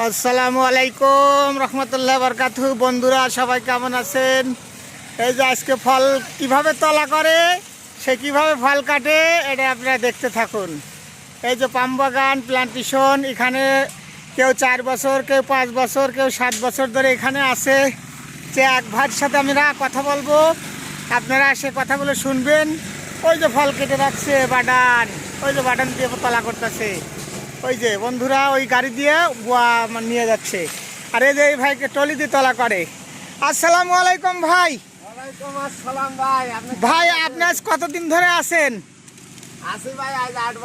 আসসালামু আলাইকুম, রহমতুল্লাহ বরকাতু বন্ধুরা, সবাই কেমন আছেন? এই যে আজকে ফল কীভাবে তলা করে, সে কীভাবে ফল কাটে, এটা আপনারা দেখতে থাকুন। এই যে পাম বাগান, প্লান্টেশন, এখানে কেউ চার বছর, কেউ পাঁচ বছর, কেউ সাত বছর ধরে এখানে আছে। যে এক ভাইয়ের সাথে আমরা কথা বলব, আপনারা সে কথাগুলো শুনবেন। ওই যে ফল কেটে রাখছে বাডান ওই যে বাডান দিয়ে তলা করতেছে। ওই যে বন্ধুরা ওই গাড়ি দিয়ে বুয়া মানে নিয়ে যাচ্ছে। আর এই যে এই ভাইকে টলি দিয়ে তলা করে। আসসালামু আলাইকুম ভাই। ওয়ালাইকুম আসসালাম ভাই আপনি ভাই আপনি আজ কতদিন ধরে আছেন? আছি ভাই আজ আট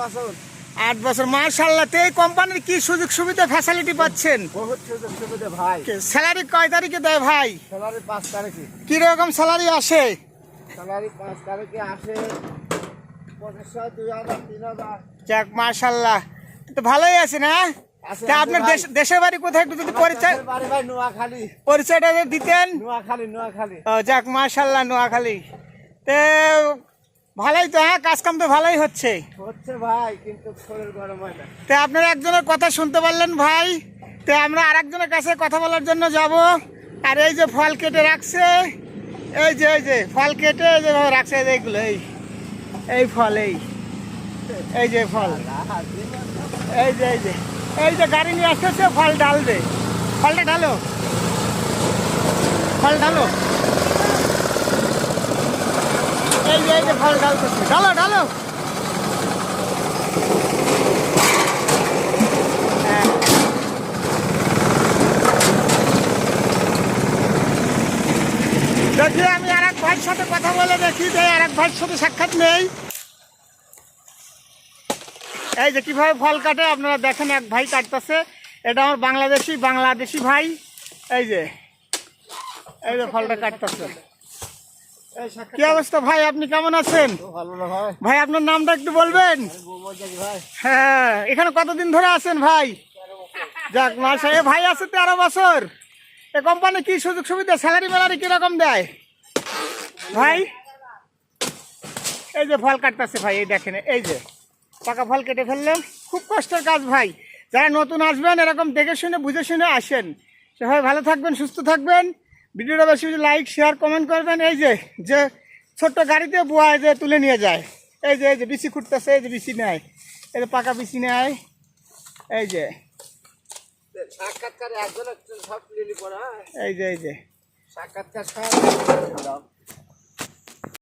বছর। মার্শাল্লাহ এই কোম্পানির কি সুযোগ সুবিধা ফ্যাসিলিটি পাচ্ছেন? বহুত সুযোগ সুবিধা ভাই। স্যালারি কয় তারিখে দেয় ভাই? তারিখে। কীরকম স্যালারি আসে? মার্শাল্লাহ তো ভালোই আছে না তা আপনার। দেশের বাড়ি কোথায় একটু যদি পরিচয় পরিচয়টা দিতেন। যাক মার্শাল্লাহ নোয়াখালী। তে ভালোই তো হ্যাঁ? কাজকাম তো ভালোই হচ্ছে। হচ্ছে ভাই কিন্তু গরম হয় না। তে আপনারা একজনের কথা শুনতে পারলেন ভাই। তে আমরা আরেকজনের কাছে কথা বলার জন্য যাব। আর এই যে ফল কেটে রাখছে এই যে এই যে ফল কেটে এই যে রাখছে এইগুলো এই এই ফল এই। এই যে ফল। এই যে এই যে। এই যে গাড়ি নিয়ে আসতেছে, ফল ঢালবে ফলটা ঢালো। ফল ঢালো। এই যে এই যে ফল ঢালতেছে। ঢালো ঢালো। দেখি আমি আর এক ভাইয়ের সাথে কথা বলে দেখি যে আর এক ভাইয়ের সাথে সাক্ষাৎ নেই। এই যে কীভাবে ফল কাটে আপনারা দেখেন এক ভাই কাটতেছে। এটা আমার বাংলাদেশি বাংলাদেশি ভাই। এই যে এই যে ফলটা কাটতেছে। কি অবস্থা ভাই আপনি কেমন আছেন? ভাই। আপনার নামটা একটু বলবেন? হ্যাঁ এখানে কতদিন ধরে আছেন ভাই? যাক মাসা এ ভাই আছে তেরো বছর। এ কোম্পানি কি সুযোগ সুবিধা? স্যালারি ম্যালারি কীরকম দেয়? ভাই এই যে ফল কাটতেছে ভাই এই দেখেন এই যে। পাকা ফল কেটে ফেললাম খুব কষ্টের কাজ ভাই। যারা নতুন আসবেন এরকম দেখে শুনে বুঝে শুনে আসেন। সবাই ভালো থাকবেন সুস্থ থাকবেন। ভিডিওটা বেশি বেশি লাইক শেয়ার কমেন্ট করবেন। এই যে যে ছোট্ট গাড়িতে বুয়া যে তুলে নিয়ে যায়। এই যে এই যে বিসি খুঁটতেছে এই যে বিসি নেয়। এই যে পাকা বিসি নেয়। এই যে। এই যে এই যে। সাক্ষাৎকার